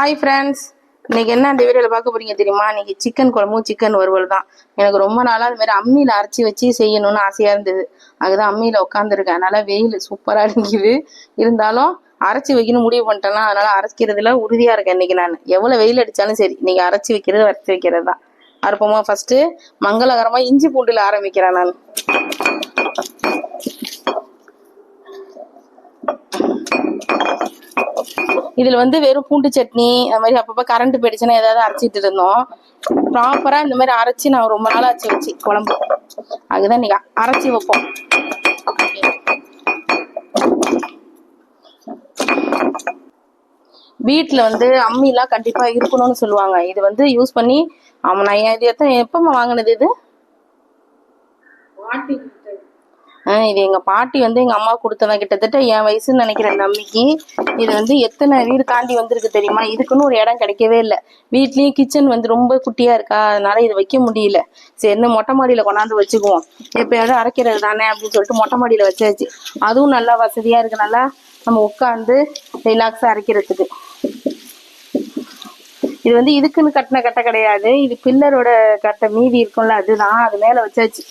Hi friends இன்னைக்கு என்ன அந்த வீடியோவில் பார்க்க போறீங்க தெரியுமா? இன்னைக்கு சிக்கன் குழம்பும் சிக்கன் வறுவல் தான். எனக்கு ரொம்ப நாளாக அது மாதிரி அம்மியில் அரைச்சி வச்சு செய்யணும்னு ஆசையாக இருந்தது. அதுதான் அம்மியில் உட்காந்துருக்கேன் அதனால வெயில் சூப்பராக அடிக்குது. இருந்தாலும் அரைச்சி வைக்கணும் முடிவு பண்ணிட்டேன்னா அதனால அரைக்கிறதுல உறுதியாக இருக்கேன் இன்னைக்கு நான். எவ்வளோ வெயில் அடித்தாலும் சரி இன்னைக்கு அரைச்சி வைக்கிறது வரைச்சி வைக்கிறது தான். அறுப்போமா ஃபர்ஸ்ட்டு மங்களகரமாக இஞ்சி பூண்டில் ஆரம்பிக்கிறேன் நான். இதுல வந்து வெறும் பூண்டு சட்னி அது மாதிரி அப்பப்போ கரண்ட் போயிடுச்சுன்னா ஏதாவது அரைச்சிட்டு இருந்தோம். ப்ராப்பரா இந்த மாதிரி அரைச்சி நான் ரொம்ப நாள் ஆச்சு வச்சு குழம்பு. அதுதான் இன்னைக்கு அரைச்சி வைப்போம். வீட்டில் வந்து அம்மிலாம் கண்டிப்பா இருக்கணும்னு சொல்லுவாங்க. இது வந்து யூஸ் பண்ணி அவன் நான் இது எத்தனை எப்பமா வாங்கினது இது? இது எங்க பாட்டி வந்து எங்க அம்மா கொடுத்தவன் கிட்டத்தட்ட என் வயசுன்னு நினைக்கிறேன் இந்த இது வந்து எத்தனை வீடு தாண்டி வந்திருக்கு தெரியுமா? இதுக்குன்னு ஒரு இடம் கிடைக்கவே இல்லை. வீட்லயும் கிச்சன் வந்து ரொம்ப குட்டியா இருக்கா? அதனால இது வைக்க முடியல. சரி என்ன மொட்டை மாடியில கொண்டாந்து வச்சுக்குவோம். எப்பயாவது அரைக்கிறது தானே அப்படின்னு சொல்லிட்டு மொட்டை மாடியில வச்சாச்சு. அதுவும் நல்லா வசதியா இருக்கு நல்லா நம்ம உட்காந்து ரிலாக்ஸா அரைக்கிறதுக்கு. இது வந்து இதுக்குன்னு கட்டின கட்டை கிடையாது. இது பில்லரோட கட்டை மீதி இருக்கும்ல அதுதான். அது மேல வச்சாச்சு.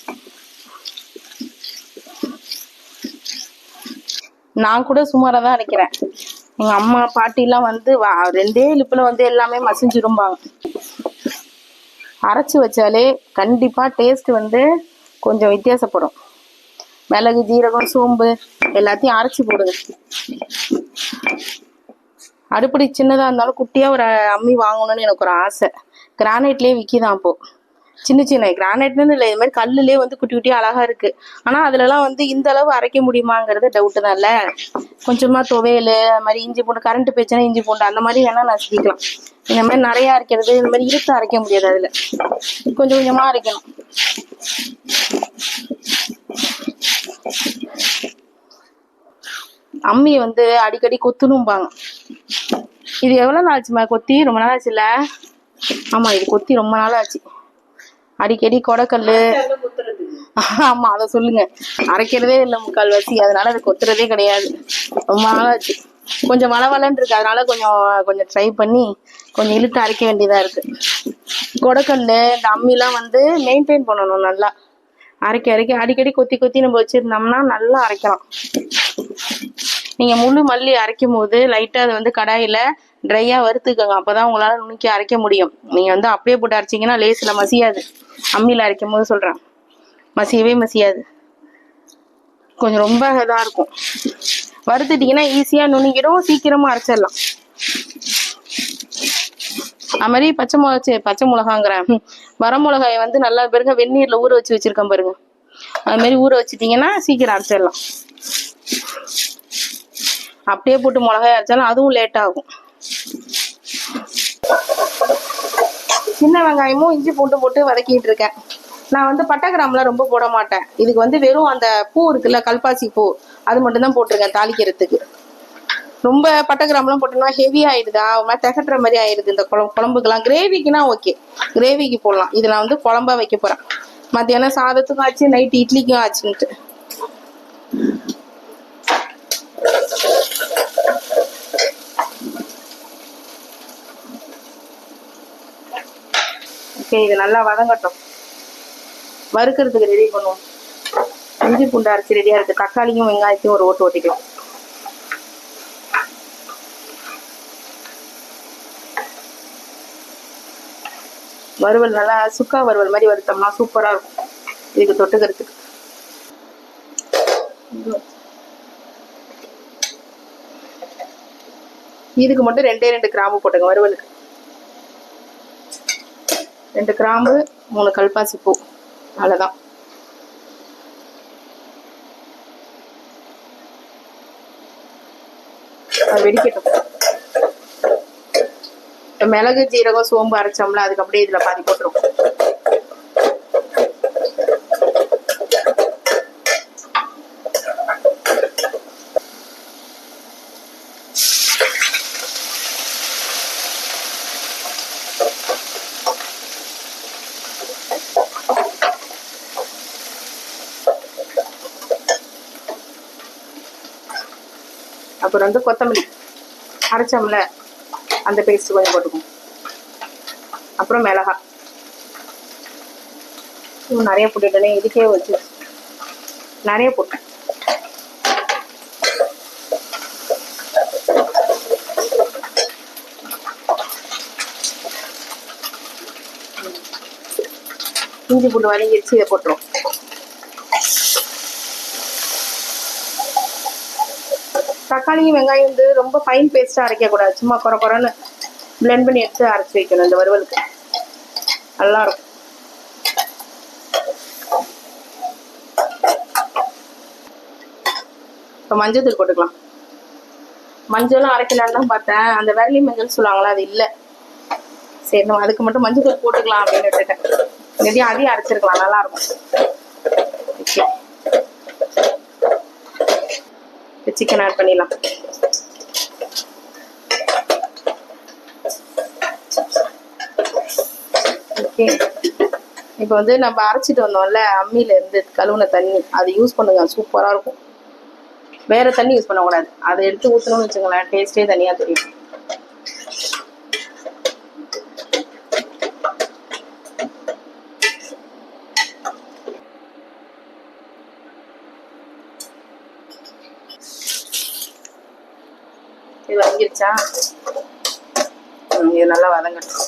நான் கூட சுமாராக தான் அரைக்கிறேன் எங்கள் அம்மா பாட்டிலாம் வந்து வா- ரெண்டே இழுப்பில் வந்து எல்லாமே மசிஞ்சிரும்பாங்க. அரைச்சி வச்சாலே கண்டிப்பாக டேஸ்ட் வந்து கொஞ்சம் வித்தியாசப்படும். மிளகு ஜீரகம் சோம்பு எல்லாத்தையும் அரைச்சி போடுங்க. அடுப்படி சின்னதாக இருந்தாலும் குட்டியாக ஒரு அம்மி வாங்கணும்னு எனக்கு ஒரு ஆசை. கிரானைட்லேயே விற்கிதான் அப்போது சின்ன சின்ன கிரானைட்னு இல்லை இது மாதிரி கல்லுலேயே வந்து குட்டி குட்டியா அழகா இருக்கு. ஆனா அதுலலாம் வந்து இந்த அளவு அரைக்க முடியுமாங்கிறது டவுட் தான்ல கொஞ்சமா துவையல் அது மாதிரி இஞ்சி பூண்டு கரண்ட் போச்சுன்னா இஞ்சி பூண்டு அந்த மாதிரி வேணா நசுக்கிக்கலாம் இந்த மாதிரி நிறைய அரைக்கிறது இந்த மாதிரி இழுத்து அரைக்க முடியாது அதுல. கொஞ்சம் கொஞ்சமா அரைக்கணும். அம்மி வந்து அடிக்கடி கொத்தணும்பாங்க. இது எவ்வளோ நாள் ஆச்சுமா கொத்தி? ரொம்ப நாள் ஆச்சுல்ல? ஆமாம் இது கொத்தி ரொம்ப நாள் ஆச்சு. அடிக்கடி கொடக்கல்லு. ஆமா அதை சொல்லுங்க. அரைக்கிறதே இல்லை முக்கால்வாசி. அதனால அது கொத்துறதே கிடையாது. ரொம்ப நாள் ஆச்சு கொஞ்சம் வளவலன்னு இருக்கு. அதனால கொஞ்சம் கொஞ்சம் ட்ரை பண்ணி கொஞ்சம் இழுத்து அரைக்க வேண்டியதா இருக்கு. கொடக்கல்லு இந்த அம்மிலாம் வந்து மெயின்டைன் பண்ணணும் நல்லா. அரைக்க அரைக்க அடிக்கடி கொத்தி கொத்தி நம்ம வச்சிருந்தோம்னா நல்லா அரைக்கலாம். நீங்க முழு மல்லி அரைக்கும் போது லைட்டா அது வந்து கடாயில ட்ரையா வறுத்துக்கோங்க. அப்பதான் உங்களால நுணுக்கி அரைக்க முடியும். நீங்க வந்து அப்படியே போட்டு அரைச்சீங்கன்னா லேஸ்ல மசியாது. அம்மியில அரைக்கும் போது சொல்றேன். மசியவே மசியாது. கொஞ்சம் ரொம்ப இதா இருக்கும். வறுத்துட்டீங்கன்னா ஈஸியா நுணுங்கிடும். சீக்கிரமா அரைச்சிடலாம். அது மாதிரி பச்சை மிளகா பச்சை மிளகாங்கிறேன் வரமிளகாய வர மிளகாயை வந்து நல்லா பாருங்க வெந்நீர்ல ஊற வச்சு வச்சிருக்கேன் பாருங்க. அது மாதிரி ஊற வச்சிட்டீங்கன்னா சீக்கிரம் அரைச்சிடலாம். அப்படியே போட்டு மிளகாய் அரைச்சாலும் அதுவும் லேட் ஆகும். சின்ன வெங்காயமும் இஞ்சி பூண்டு போட்டு வதக்கிட்டு இருக்கேன். நான் வந்து பட்டை கிராம்புலாம் ரொம்ப போட மாட்டேன். இதுக்கு வந்து வெறும் அந்த பூ இருக்குல்ல கல்பாசி பூ அது மட்டும்தான் போட்டிருக்கேன் தாளிக்கிறதுக்கு. ரொம்ப பட்டை கிராம்புலாம் போட்டோம்னா ஹெவி ஆயிடுதா? ஒரு மாதிரி திகட்டுற மாதிரி ஆயிடுது. இந்த குழம்பு குழம்புக்கெல்லாம் கிரேவிக்குனா ஓகே கிரேவிக்கு போடலாம். இது நான் வந்து குழம்பா வைக்க போகிறேன் மத்தியானம் சாதத்துக்கும் ஆச்சு நைட் இட்லிக்கும் ஆச்சுன்ட்டு. ஓகே இது நல்லா வதங்கட்டும். வறுக்கிறதுக்கு ரெடி பண்ணுவோம். இஞ்சி பூண்டு அரைச்சி ரெடியா இருக்கு. தக்காளியும் வெங்காயத்தையும் ஒரு ஓட்டு ஓட்டிக்கலாம். வறுவல் நல்லா சுக்கா வறுவல் மாதிரி வறுத்தோம்னா சூப்பரா இருக்கும். இதுக்கு தொட்டுக்கிறதுக்கு. இதுக்கு மட்டும் ரெண்டே ரெண்டு கிராம்பு போட்டுங்க வறுவலுக்கு. ரெண்டு கிராம்பு மூணு கல்பாசி பூ. அவ்வளோதான் வெடிக்கட்டும். இப்போ மிளகு ஜீரகம் சோம்பு அரைச்சோம்ல அதுக்கு அப்படியே இதுல பாதி போட்டுரும் அப்புறம் வந்து கொத்தமல்லி அரைச்சோம்ல அந்த பேஸ்ட் கொஞ்சம் போட்டுக்குவோம் அப்புறம் மிளகா. இன்னும் நிறைய போட்டுட்டேனே இதுக்கே வச்சு. நிறைய போட்டேன். இஞ்சி பூண்டு வதங்கிடுச்சு இதை போட்டுருவோம். தக்காளியும் வெங்காயம் வந்து ரொம்ப ஃபைன் பேஸ்ட்டாக அரைக்கக்கூடாது சும்மா குறை குறைன்னு பிளெண்ட் பண்ணி எடுத்து அரைச்சி வைக்கணும் இந்த வறுவலுக்கு. நல்லா இருக்கும். இப்போ மஞ்சள் தூள் போட்டுக்கலாம். மஞ்சளும் அரைக்கலான்னு தான் பார்த்தேன். அந்த விரலி மஞ்சள் சொல்லுவாங்களா அது இல்லை. சரி நம்ம அதுக்கு மட்டும் மஞ்சள் தூள் போட்டுக்கலாம் அப்படின்னு விட்டுட்டேன். இல்லாட்டி அதையும் அரைச்சிருக்கலாம். நல்லா இருக்கும். இப்போ சிக்கன் ஆட் பண்ணிடலாம். ஓகே இப்போ வந்து நம்ம அரைச்சிட்டு வந்தோம்ல அம்மியில இருந்து கழுவுன தண்ணி அதை யூஸ் பண்ணுங்க. சூப்பராக இருக்கும். வேற தண்ணி யூஸ் பண்ணக்கூடாது. அதை எடுத்து ஊற்றணும்னு வச்சுங்களேன் டேஸ்டே தனியாக தெரியும். இது இது நல்லா வதங்கட்டும்.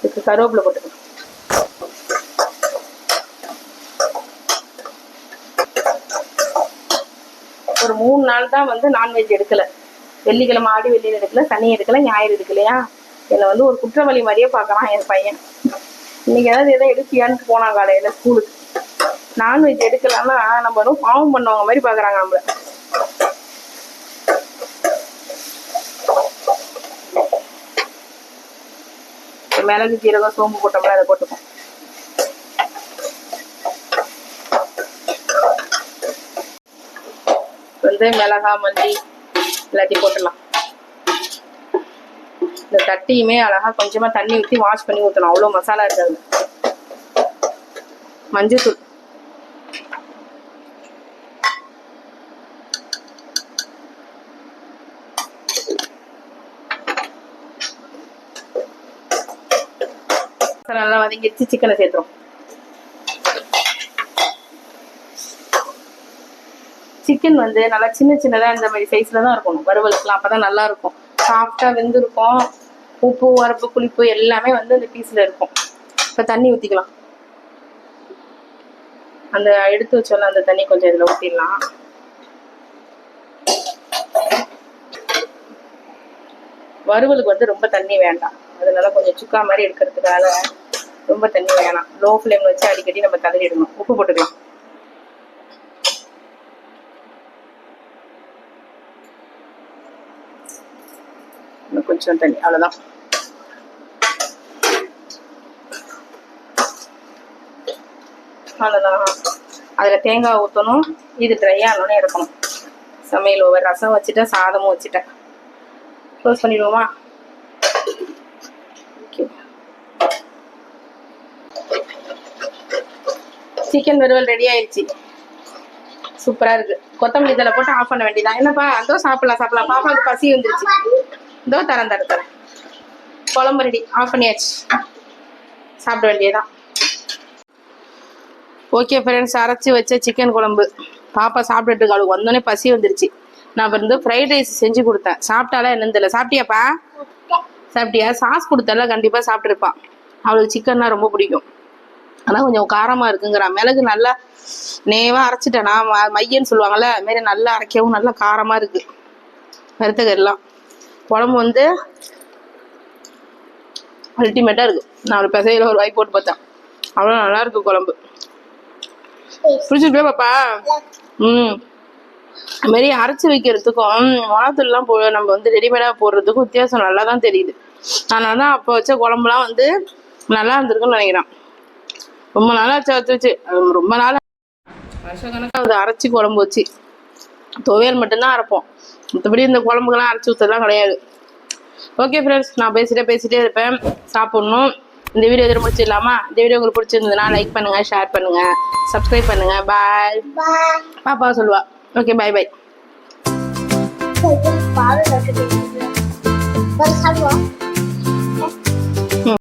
இதுக்கு கருவேப்பிலை போட்டுக்கணும். ஒரு மூணு நாள் தான் வந்து நான்வெஜ் எடுக்கல. வெள்ளிக்கிழமை ஆடி வெள்ளியில் எடுக்கல சனி எடுக்கல ஞாயிறு எடுக்கலையா என்னை வந்து ஒரு குற்றவாளி மாதிரியே பார்க்கறான் என் பையன். இன்னைக்கு ஏதாவது எதை எடுப்பியான்னு போனான் காலையில ஸ்கூலுக்கு. நான்வெஜ் எடுக்கலாம்னா நம்ம வந்து பாவம் பண்ணவங்க மாதிரி பார்க்குறாங்க நம்மள. மிளகு ஜீரகம் சோம்பு போட்டோம்ல அதை போட்டுப்போம். வந்து மிளகா மல்லி எல்லாத்தையும் போட்டுடலாம். இந்த தட்டியுமே அழகா கொஞ்சமா தண்ணி ஊற்றி வாஷ் பண்ணி ஊற்றணும் அவ்வளோ மசாலா இருக்காது. மஞ்சத்தூள் நல்லா வதங்கிடுச்சு சிக்கனை சேர்த்துரும். சிக்கன் வந்து நல்லா சின்ன சின்னதா இந்த மாதிரி சைஸ்ல தான் இருக்கணும். வறுவலுக்குலாம் அப்பதான் நல்லா இருக்கும். சாஃப்டாக வெந்திருக்கும். உப்பு உரப்பு புளிப்பு எல்லாமே வந்து அந்த பீஸில் இருக்கும். இப்ப தண்ணி ஊத்திக்கலாம். அந்த எடுத்து வச்சோம்ல அந்த தண்ணி கொஞ்சம் இதுல ஊற்றிடலாம் வறுவலுக்கு வந்து ரொம்ப தண்ணி வேண்டாம். அதனால கொஞ்சம் சுக்கா மாதிரி எடுக்கிறதுக்காக ரொம்ப தண்ணி வேணாம். லோ ஃப்ளேம்ல வச்சு அடிக்கடி நம்ம கதறிடணும் உப்பு போட்டுக்கலாம். கொஞ்சம் தண்ணி. அவ்வளவுதான். அவ்வளோதான் அதில் தேங்காய் ஊற்றணும் இது ட்ரை ஆனோடனே எடுக்கணும். சமையல் ஒவ்வொரு ரசம் வச்சுட்டேன் சாதமும் வச்சுட்டேன். க்ளோஸ் பண்ணிடுவோமா? சிக்கன் வறுவல் ரெடி ஆயிடுச்சு சூப்பராக இருக்கு. கொத்தமல்லி தலை போட்டு ஆஃப் பண்ண வேண்டியதான் என்னப்பா அதோ சாப்பிடலாம் சாப்பிடலாம். பாப்பாவுக்கு பசி வந்துருச்சு. இதோ தரேன் தரேன் தரேன். குழம்பு ரெடி ஆஃப் பண்ணியாச்சு. சாப்பிட வேண்டியதான் ஓகே ஃப்ரெண்ட்ஸ் அரைச்சி வச்ச சிக்கன் குழம்பு. பாப்பா சாப்பிட்டுட்டு இருக்கா. அவளுக்கு வந்தோடனே பசி வந்துருச்சு. நான் இப்ப வந்து ஃப்ரைட் ரைஸ் செஞ்சு கொடுத்தேன். சாப்பிட்டாலா என்னன்னு தெரியல. சாப்பிட்டியாப்பா? சாப்பிட்டியா? சாஸ் கொடுத்தால கண்டிப்பாக சாப்பிட்ருப்பான் அவளுக்கு சிக்கன்னா ரொம்ப பிடிக்கும். ஆனால் கொஞ்சம் காரமாக இருக்குங்கிறான் மிளகு நல்லா நேவாக அரைச்சிட்டேனா மையன்னு சொல்லுவாங்கல்ல அதுமாரி நல்லா அரைக்கவும் நல்லா காரமாக இருக்கு. வறுத்தகரெல்லாம் குழம்பு வந்து அல்டிமேட்டாக இருக்கு. நான் ஒரு பிசையில ஒரு வாய் போட்டு பார்த்தேன். அவ்வளோ நல்லா இருக்கு குழம்பு. பிடிச்சிருக்கே பாப்பா? ம். அதுமாரி அரைச்சி வைக்கிறதுக்கும் மிளகாத்தூள்லாம் போ நம்ம வந்து ரெடிமேடாக போடுறதுக்கும் வித்தியாசம் நல்லா தான் தெரியுது. அதனால தான் அப்போ வச்ச குழம்புலாம் வந்து நல்லா இருந்திருக்குன்னு நினைக்கிறேன். ரொம்ப நாளாக வச்சு ரொம்ப நாள் வருஷக்கணக்காக அது அரைச்சி குழம்பு வச்சு துவையல் மட்டும்தான் அரைப்போம் மற்றபடி இந்த குழம்புக்கெல்லாம் அரைச்சி ஊற்றலாம் கிடையாது ஓகே ஃப்ரெண்ட்ஸ் நான் பேசிட்டே பேசிட்டே இருப்பேன் சாப்பிட்ணும் இந்த வீடியோ இதில் முடிச்சிடலாமா இந்த வீடியோ உங்களுக்கு பிடிச்சிருந்ததுன்னா லைக் பண்ணுங்கள் ஷேர் பண்ணுங்கள் சப்ஸ்கிரைப் பண்ணுங்கள் பாய் பாப்பா சொல்லுவா ஓகே பை பை பால் சாப்பிட்டு சாப்பிடுவோம்